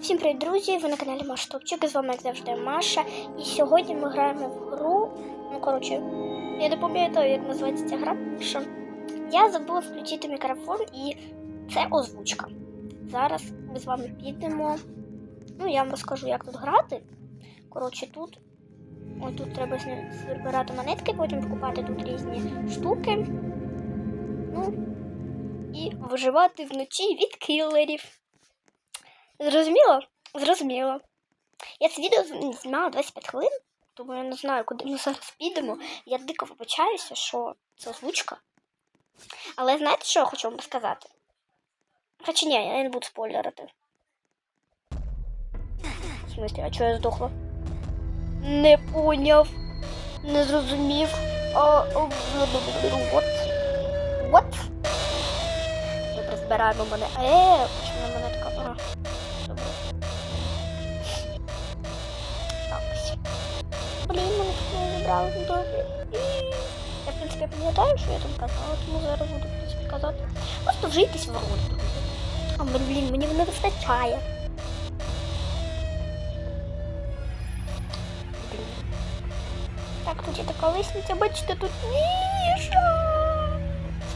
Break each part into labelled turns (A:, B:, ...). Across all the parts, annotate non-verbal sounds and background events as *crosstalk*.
A: Всім привіт, друзі! Ви на каналі Маша Топчик. З вами, як завжди, Маша. І сьогодні ми граємо в гру. Ну, коротше, я не пам'ятаю, як називається ця гра. Що я забула включити мікрофон і це озвучка. Зараз ми з вами підемо. Ну, я вам розкажу, як тут грати. Коротше, тут. Ось тут треба збирати монетки, потім покупати тут різні штуки. Ну, і виживати вночі від кілерів. Зрозуміло? Зрозуміло. Я це відео знімала 25 хвилин, тому я не знаю, куди ми зараз підемо. Я дико вибачаюся, що це озвучка. Але знаєте, що я хочу вам сказати? Хоча ні, я не буду спойлерити. В смысле, а чого я здохла? Не поняв. Не зрозумів. А, What? What? Добре, збираємо мене. Е, почему монетка? Ага. Блін, мене тут не забрали. ну, Добре. І Я, в принципі, пам'ятаю, що я там казала, тому зараз буду, в принципі, казати. Просто вжитись в роль. друзі. А блін, мені не вистачає. Блін. Так, тут є така лисниця, бачите, тут ніша.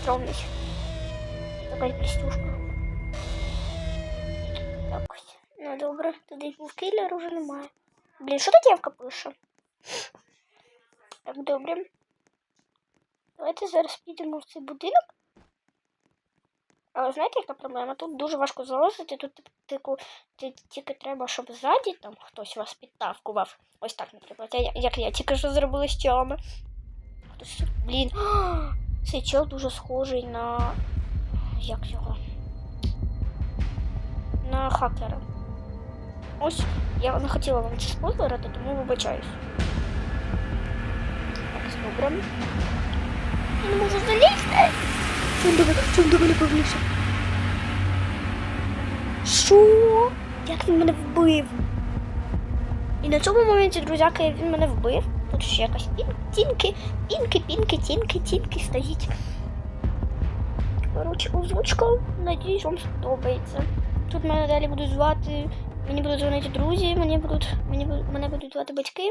A: Стромний. Якась блістюшка. Так ось. Ну добре, туди був киллер уже немає. Блін, що та дівка пише? Так, добре. Давайте зараз підемо в цей будинок. Але знаєте, яка проблема? Тут дуже важко залазити, тут типу, ти- тільки треба, щоб ззаді там хтось вас підтавкував. Ось так, наприклад. Я, як я тільки що зробила з. Хтось блін. *gasps* Цей чел дуже схожий на. Як його? На хакера. Ось, я не хотіла вам це спойлерити, тому вибачаюсь. Добре. Я не можу залізти. Чому до мене, чому до мене повівся? Що? Як він мене вбив? І на цьому моменті, друзяки, він мене вбив. Тут ще якась тінки, пінки, пінки, тінки, тінки стоїть. Коротше, озвучка, надіюсь, вам сподобається. Тут мене далі будуть звати, мені будуть дзвонити друзі, мені будуть, мені, мене будуть звати батьки.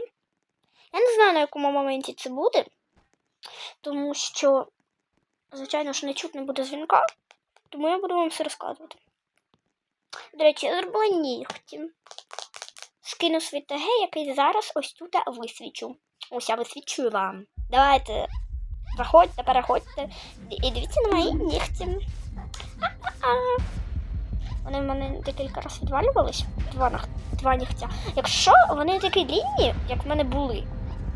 A: Я не знаю, на якому моменті це буде, тому що, звичайно ж, не чутно буде дзвінка, тому я буду вам все розказувати. До речі, я зробила нігті. Скину свій ТГ, який зараз ось тут висвічу. Ось я висвічую вам. Давайте, заходьте, переходьте і дивіться на мої нігті. А-а-а. Вони в мене декілька разів відвалювались. Два, два нігтя. Якщо вони такі длінні, як в мене були.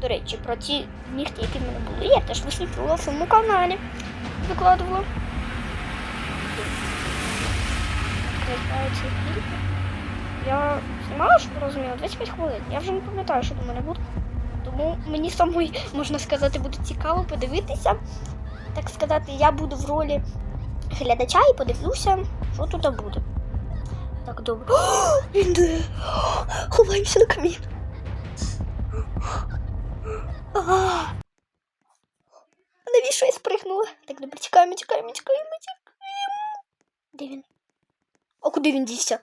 A: До речі, про ті нігті, які в мене були, я теж висвітлювала в своєму каналі. Викладувала. Я знімала, що розуміла 25 хвилин. Я вже не пам'ятаю, що до мене буде. Тому мені самої, можна сказати, буде цікаво подивитися. Так сказати, я буду в ролі глядача і подивлюся, що тут буде. Так, добре. *gasps* Він де? *gasps* Ховаємося на камін. Навіщо я спригнула? Так, добре, чекаємо, чекаємо, чекаємо, чекаємо. Де він? А куди він дівся?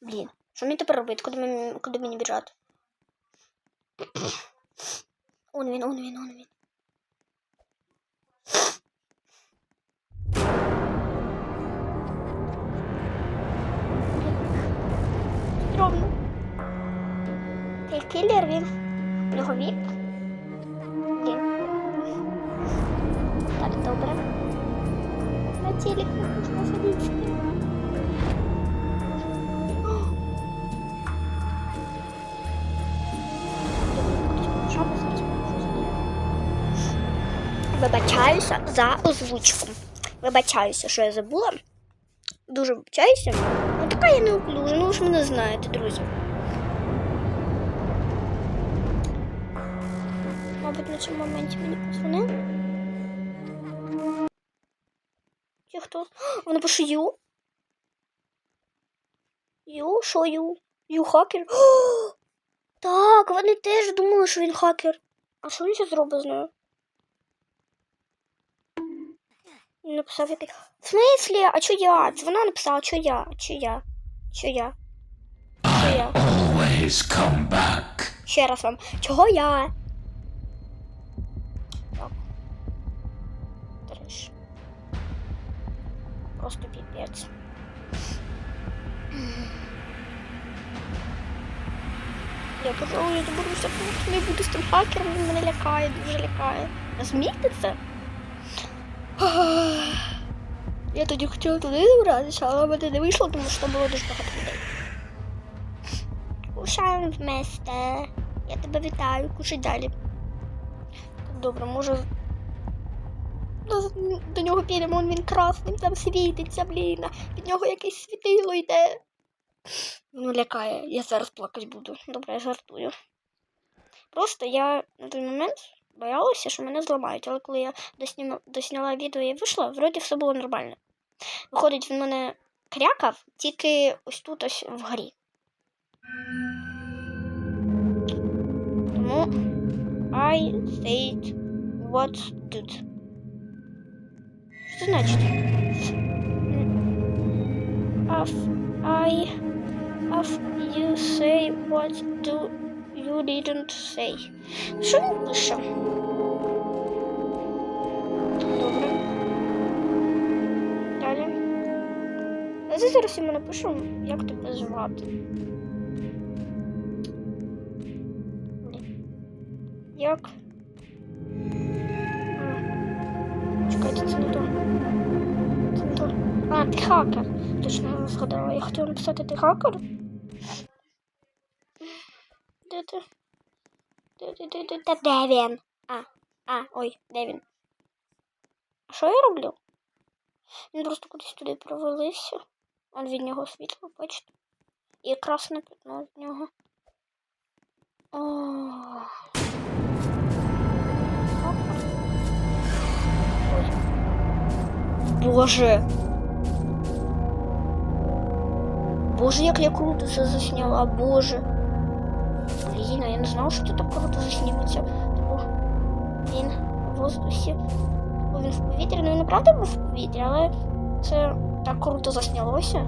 A: Блін, що мені тепер робити? Куди мені, куди мені біжати? Он він, он він, он він. Стромно. Цей киллер він. У нього віп. Вибачаюся за озвучку. Вибачаюся, що я забула. Дуже вибачаюся. Ну така я неуклюжа, ну ви ж мене знаєте, друзі. Мабуть, на цьому моменті мені подзвонив. Чи хто? *gasps* Вона пише Ю. Ю, що Ю? Ю хакер? О, *gasps* так, вони теж думали, що він хакер. А що він ще зробить з нею? Написав якийсь. В смислі? А чо я? Це вона написала, чо я? Чо я? Чо я? Що я?
B: Always come back.
A: Ще раз вам. Чого я? Так. Треш. Просто піпець. Я пожалуй, я доберуся, не буду з тим хакером, він мене лякає, дуже лякає. Розумієте це? Я тоді хотіла туди добратися, але в мене не вийшло, тому що там було дуже багато людей. Кушаємо вместе. Я тебе вітаю, кушай далі. Добре, може. до- нього підемо, він красний, там світиться, блін. Від нього якесь світило йде. Ну, лякає, я зараз плакати буду. Добре, я жартую. Просто я на той момент боялася, що мене зламають, але коли я досніма, досняла відео і вийшла, вроді все було нормально. Виходить, він мене крякав тільки ось тут ось в грі. Тому I said what did. Що значить? Af I Af you say what do you didn't say. Що він пише? Добре. Далі. А це зараз йому напишу, як тебе звати. Як? Чекайте, це не то. Це не то. А, ти хакер. Точно згадала. Я хотіла написати ти хакер. Ти? Де, він? А, а, ой, де він? А що я роблю? Він просто кудись туди провалився. Он від нього світло, бачите? І красне пятно від нього. О. Боже. Боже, як я круто це засняла, боже. Не знала, що так круто засніметься. Типу, він в воздусі. Типу, він в повітрі. Ну він правда був в повітрі, але це так круто заснялося.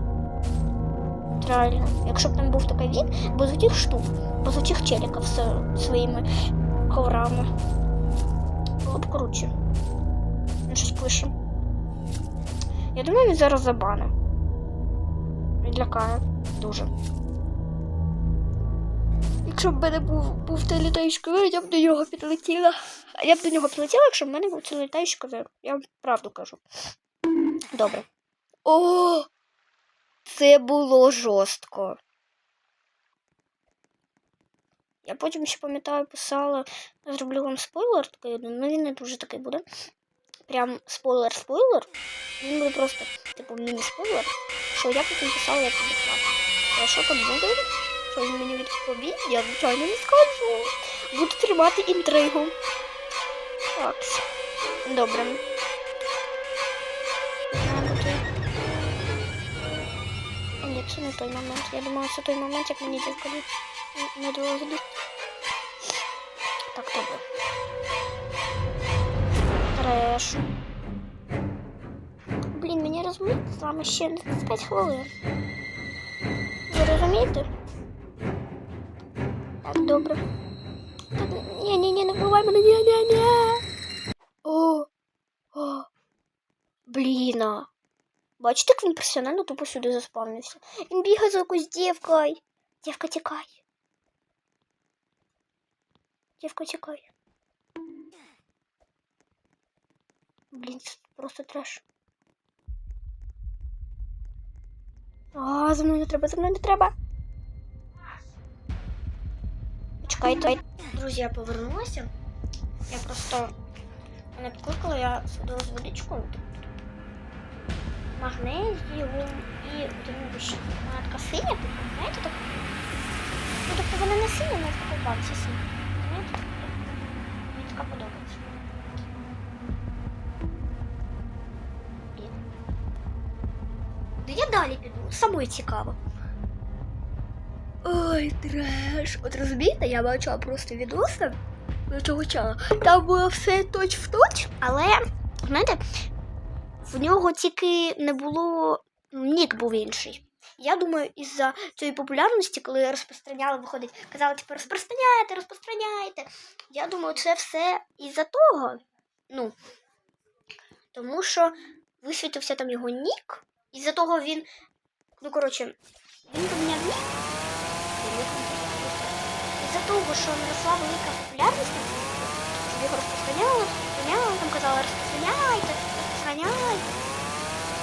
A: Реально. Якщо б там був такий він, без тих штук, без тих челіків з своїми коврами. Було б круче. Він щось пише. Я думаю, він зараз забане. Він лякає дуже. Якщо б мене був, був той літаючий ковер, я б до нього підлетіла. А я б до нього підлетіла, якщо б в мене був цей літаючий ковер. Я вам правду кажу. Добре. О! Це було жорстко. Я потім ще пам'ятаю, писала, зроблю вам спойлер такий ну він не дуже такий буде. Прям спойлер-спойлер. Він буде просто, типу, міні-спойлер, що я потім писала, як буде плати. А що там буде? Що він мені відповів, я звичайно не скажу. Буду тримати інтригу. Так. Добре. Ні, це не той момент. Я думала, це той момент, як мені дівка не- не. Так, добре. Треш. Блін, мені розмовляти з вами ще 5 хвилин. Ви розумієте? Так, добре. Так, ні, ні, ні, не вбивай мене, ні, ні, ні. О, о, блін. а. Бачите, як він професіонально тупо сюди заспавнився. Він бігає за якоюсь дівкою. Дівка тікай. Дівка тікай. Блін, це просто треш. А, за мною не треба, за мною не треба. Чекайте. Друзі, я повернулася. Я просто мене підкликала, я сходила з водичкою. Магнезіум і що вона така синя, типу, знаєте, так. Ну, тобто вона не синя, вона така в банці синя. Знаєте, мені така подобається. Я далі піду, самою цікаво. Ой, треш. От розумієте, я бачила просто відоси до цього чала. Там було все точ в точ, але, знаєте, в нього тільки не було. Нік був інший. Я думаю, із-за цієї популярності, коли розпространяли, виходить, казали, типу, розпространяйте, розпространяйте. Я думаю, це все із-за того. Ну, тому що висвітився там його нік. Із-за того він. Ну, коротше, він поміняв нік. Із-за того, що наросла велика популярність, щоб його розпространяли, розпространяли, там казали, розпространяйте, розпространяйте.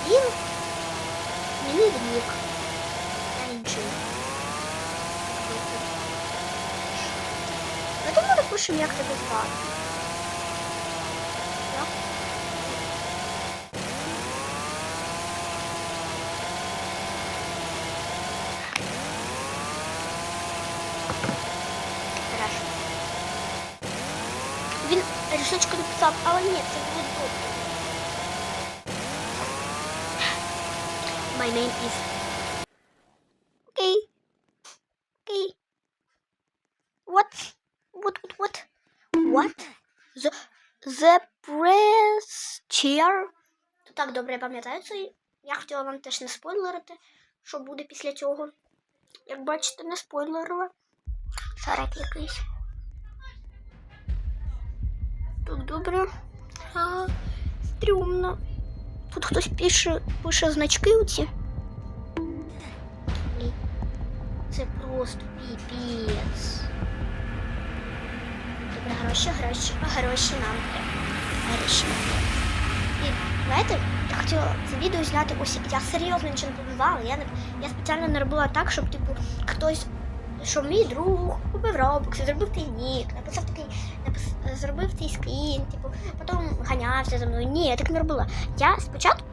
A: Він змінив нік на інший. Я думаю, допустим, як тебе звати. Так? Хорошо. Він написав, але ні, це буде добре. My name is... Окей. Окей. What? What, what, what? What? The, the press chair? Так, добре, пам'ятаю. Я хотіла вам теж не спойлерити, що буде після цього. Як бачите, не спойлерила. Шарик якийсь. Так, добре. А, стрьомно. Тут хтось пише, пише значки оці. Це просто піпець. Добре, гроші, гроші, гроші нам треба. Гроші нам треба. І знаєте, я хотіла це відео зняти ось. Я серйозно нічого не побивала. Я, я спеціально не робила так, щоб типу хтось, що мій друг купив робокс, зробив той нік, написав зробив цей скрін, типу, потім ганявся за мною. Ні, я так не робила. Я спочатку,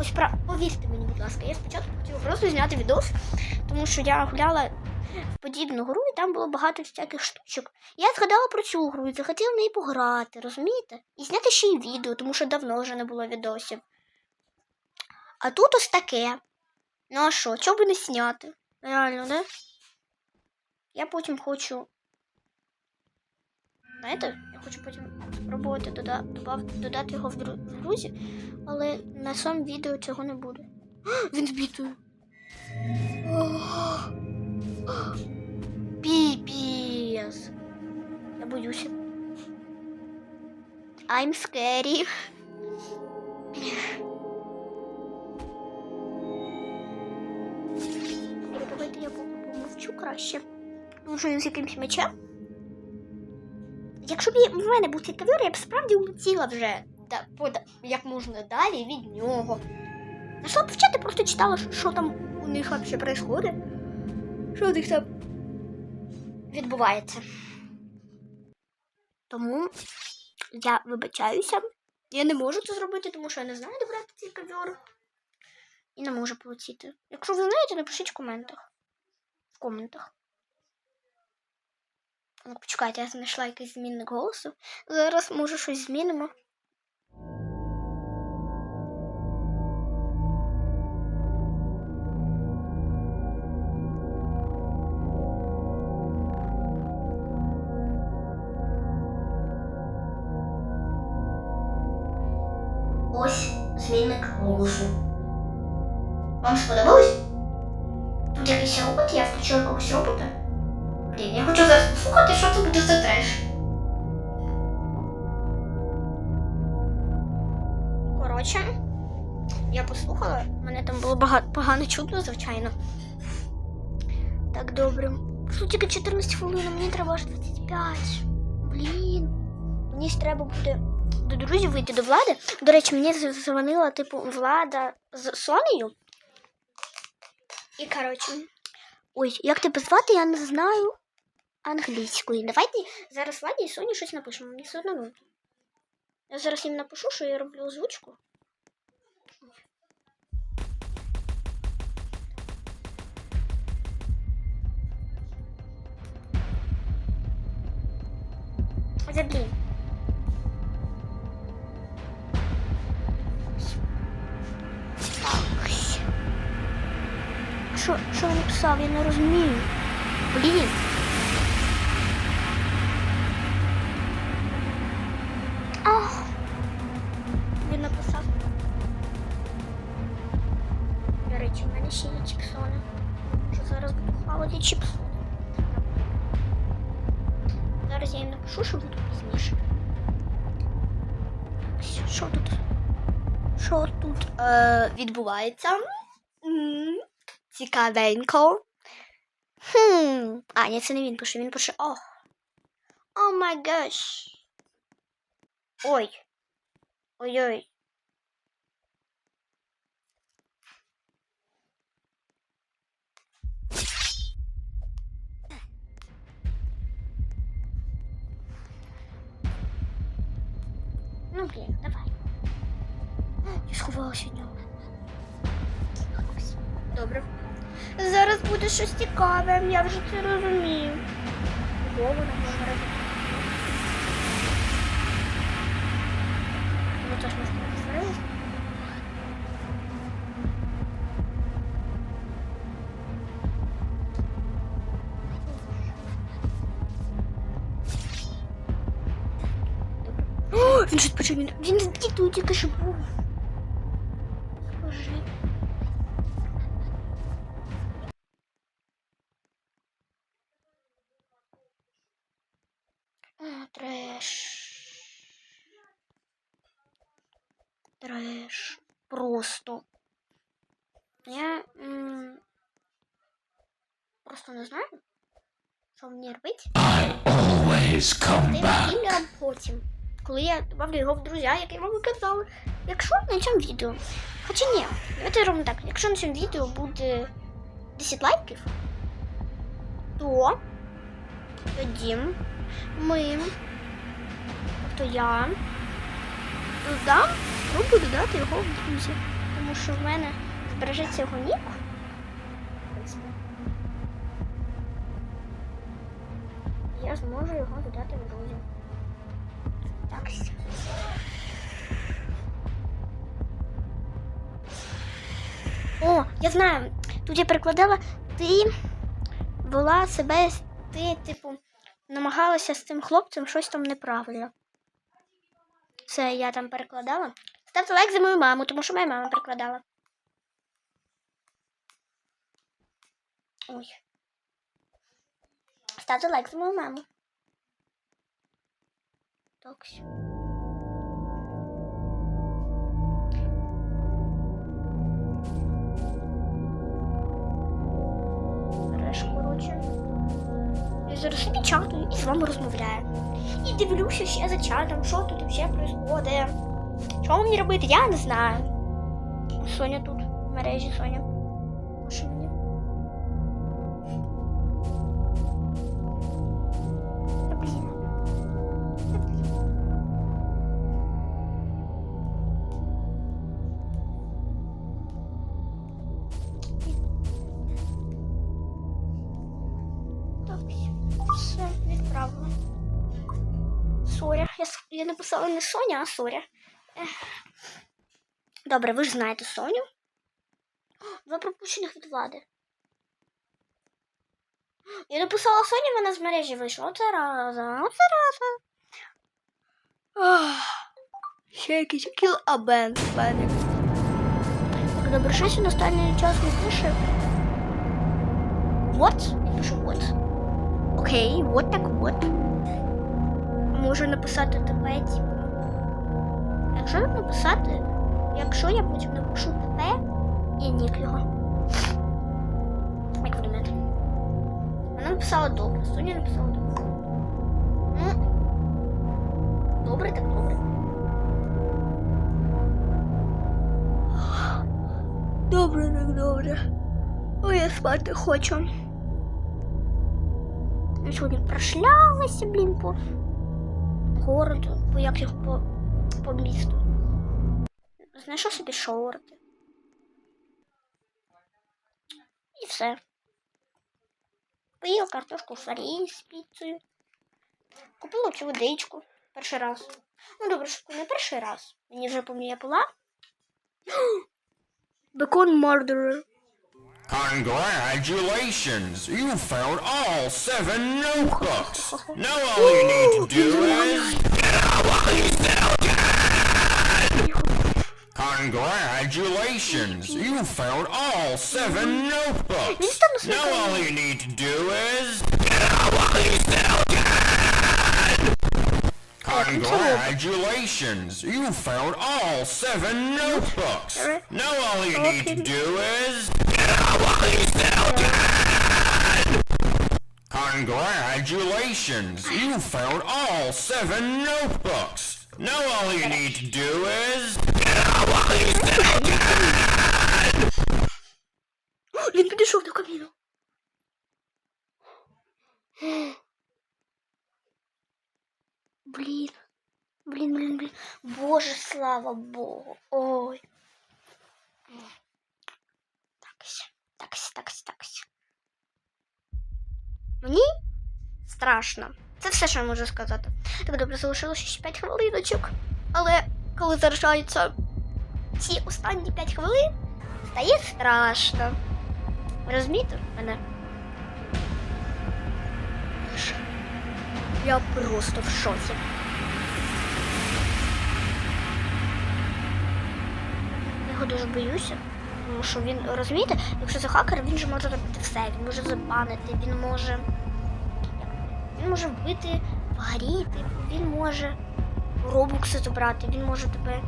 A: ось про повірте мені, будь ласка, я спочатку хотіла просто зняти відос, тому що я гуляла в подібну гру, і там було багато всяких штучок. Я згадала про цю гру і захотіла в неї пограти, розумієте? І зняти ще й відео, тому що давно вже не було відосів. А тут ось таке. Ну а що, чого би не зняти? Реально, не? Я потім хочу. Знаєте, я хочу потім спробувати додати його в, дру... в друзі, але на сам відео цього не буде. Він з бітою. Піпіс. Я боюся. I'm scary. Давайте я помовчу краще. Що він з якимсь мечем. Якщо б в мене був цей ковер, я б справді улетіла вже да, пода- як можна далі від нього. Зайшла б в просто читала, що, що там у них взагалі відбувається. Що у них там відбувається. Тому я вибачаюся. Я не можу це зробити, тому що я не знаю, де брати цей ковер. І не можу полетіти. Якщо ви знаєте, напишіть в коментах. В коментах. Ну, почекайте, я знайшла якийсь змінник голосу. Зараз може щось змінимо. Ось змінник голосу. Вам сподобалось? Тут якийсь робот, я включила якогось робота. Блін, я хочу Зараз послухати, що це буде за треш. Коротше, я послухала, мене там було багато погано чутно, звичайно. Так, добре. Що тільки 14 хвилин, мені треба аж 25. Блін. Мені ж треба буде до друзів вийти до влади. До речі, мені дзвонила, типу, влада з Сонею. І, коротше, ой, як тебе звати, я не знаю англійської. Давайте зараз Владі і Соні щось напишемо. Мені все одно нудно. Я зараз їм напишу, що я роблю озвучку. Забій. Що, що він написав? Я не розумію. Блін. Він написав. До речі, в мене ще є. Зараз я їм напишу, що буду пізніше. Що тут? Що тут е, відбувається? М, Цікавенько. Хм. А, ні, це не він пише, він пише о. О май гаш. Ой. Ой-ой. Ну, блін, давай. Я сховалася нього. Добре. Зараз буде щось цікаве, я вже це розумію. Вова на номер. Ну, теж можна не О, він щось почав. Він, він тут тільки що був. Скажи. А, треш. Треш. Просто. Я м, просто не знаю, що мені робити.
B: I always come
A: Тим
B: back.
A: кілером потім. Коли я добавлю його в друзі, як я вам казала. Якщо на цьому відео. Хоча ні, давайте робимо так. Якщо на цьому відео буде 10 лайків, то тоді ми, тобто я додам, спробую додати його в друзі. Тому що в мене збережеться його нік. Я зможу його додати в друзі. О, я знаю. Тут я перекладала, ти вела себе, ти, типу, намагалася з цим хлопцем щось там неправильно. Це я там перекладала. Ставте лайк за мою маму, тому що моя мама перекладала. Ой. Ставте лайк за мою маму. Так. Береш, коротше. Я зараз собі чатую і з вами розмовляю. І дивлюся ще за чатом, що тут ще происходить. Що мені робити, я не знаю. Соня тут в мережі, Соня. Я, с- я написала не Соня, а Соря. Ех. Добре, ви ж знаєте Соню. *gasps* О, Два пропущених від влади. Я написала Соня, вона з мережі вийшла. Оце раза, оце раза. Ах, Ще якийсь кіл абен в мене. Так, добре, щось він останній час не пише. What? Він пише what. Окей, what так what. Можу написати тебе, типу. Якщо написати, якщо я потім напишу тебе і нік його. Як думаєте? Вона написала добре, Соня написала добре. Ну, добре, так добре. Добре, так добре. Ой, я спати хочу. Я сьогодні прошлялася, блін, по городу, як їх по, по місту. Знайшов собі шорти. І все. Поїла картошку фрі з піцею. Купила цю водичку перший раз. Ну, добре, що не перший раз. Мені вже помія була. *gasps* Бекон мордерер.
C: Congratulations! You found all seven notebooks! Now all you need to do is... Get out while you still can! Congratulations! You found all seven notebooks! Now all you need to do is... Get out while you still can! Congratulations! You found all seven notebooks! Now all you need to do is... Get out Congratulations! You found all seven notebooks! Now all you need to do is...
A: Він підійшов до каміну. Блін. Блін, блін, блін. Боже, слава Богу. Ой. Таксь, таксь, таксь. Мені страшно. Це все, що я можу сказати. Так добре, залишилося ще 5 хвилиночок. Але коли завершаються ці останні 5 хвилин, стає страшно. Розумієте мене? Я просто в шоці. Я його дуже боюся. Тому що він, розумієте, якщо це хакер, він же може робити все. Він може забанити, він може. Він може вбити в він може робукси забрати, він може тебе.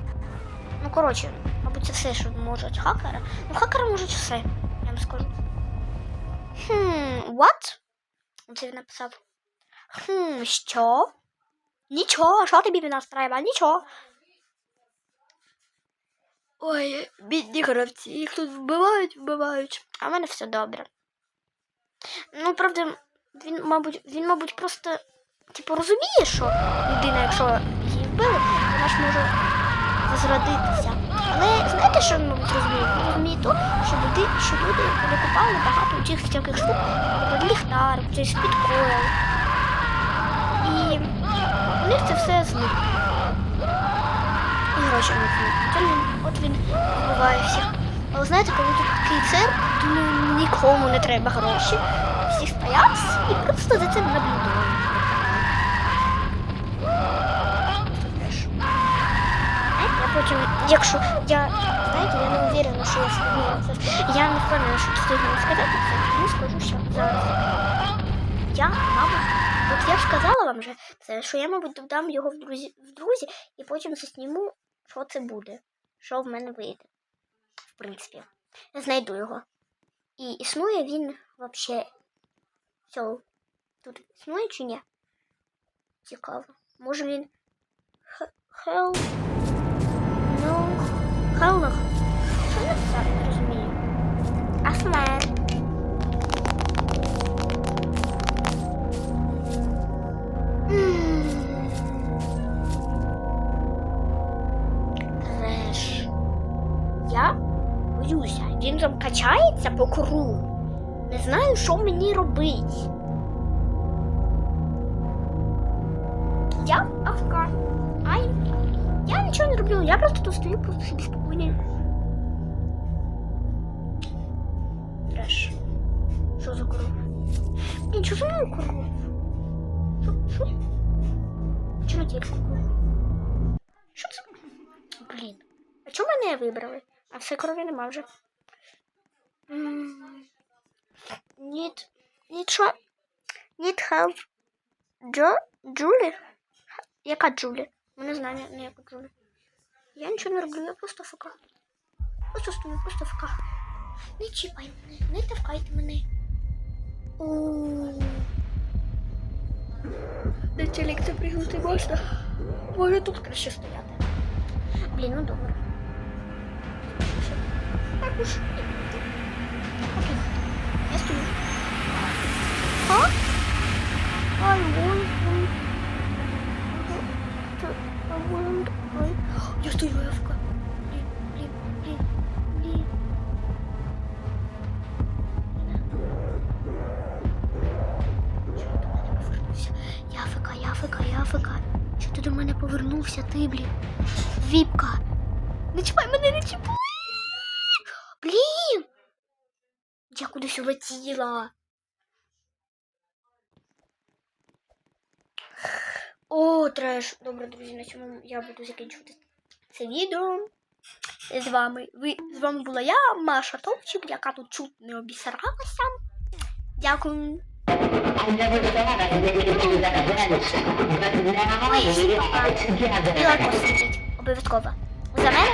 A: Ну, коротше, мабуть, це все, що можуть хакери. Ну, хакери можуть все, я вам скажу. Хм, what? Це він написав. Хм, що? Нічого, що тобі від нас треба? Нічого. Ой, бідні гравці, їх тут вбивають, вбивають. А в мене все добре. Ну, правда, він, мабуть, він, мабуть, просто, типу, розуміє, що людина, якщо її вбили, вона ж може возродитися. Але знаєте, що він, мабуть, розуміє? Він розуміє то, що люди, що люди викупали багато цих всяких штук, типу ліхтар, цей спідкойл. І у них це все зникло. Не. От він, всіх. Але знаєте, коли тут такий цирк, то ну, нікому не треба гроші. Всі стоять і просто за цим. Знаєте, Я потім, якщо я, знаєте, я не уверена, що я встигну. Я не впевнена, що встигну сказати це, тому скажу, що зараз. Я, мабуть, от я ж сказала вам вже це, що я, мабуть, додам його в друзі, в друзі і потім засніму, що це буде, що в мене вийде. В принципі, я знайду його. І існує він взагалі. Все. Тут існує чи ні? Цікаво. Може він. Хел. Ну. Хелнах. Що написати, не розумію. Треш. Він качається по кругу. Не знаю, що мені робити. Я Афка. Ай. Я нічого не роблю. Я просто тут стою, просто собі спокійно. Що за коров? Блін, що за мною коров? Що? Що? Чи на тільки коров? Що це? Блін. А чому мене вибрали? А все крові нема вже. М, Need, need try, need help. Джо, Джулі? Яка Джулі? Ми не знаємо ніяку Джулі. Я нічого не роблю, я просто фука. Просто стою, просто фука. Не чіпай мене, не товкайте мене. Ууу. На телек це пригнути можна? Може тут краще стояти. Блін, ну добре. Так уж. Окей. Я стою. А? I want, want, I want. Я стою, Евка. Блін, блін, блін, блін. Ти до мене повернувся? Я АФК, я АФК, я Чого ти до мене повернувся, ти, блін? Віпка. Не чіпай мене, не чіпай. Блін! Кудись улетіла. О, треш. Добре, друзі, на цьому я буду закінчувати це відео. з вами. Ви, з вами була я, Маша Товчик, яка тут чуть не обісралася. Дякую. Обов'язково. За мене.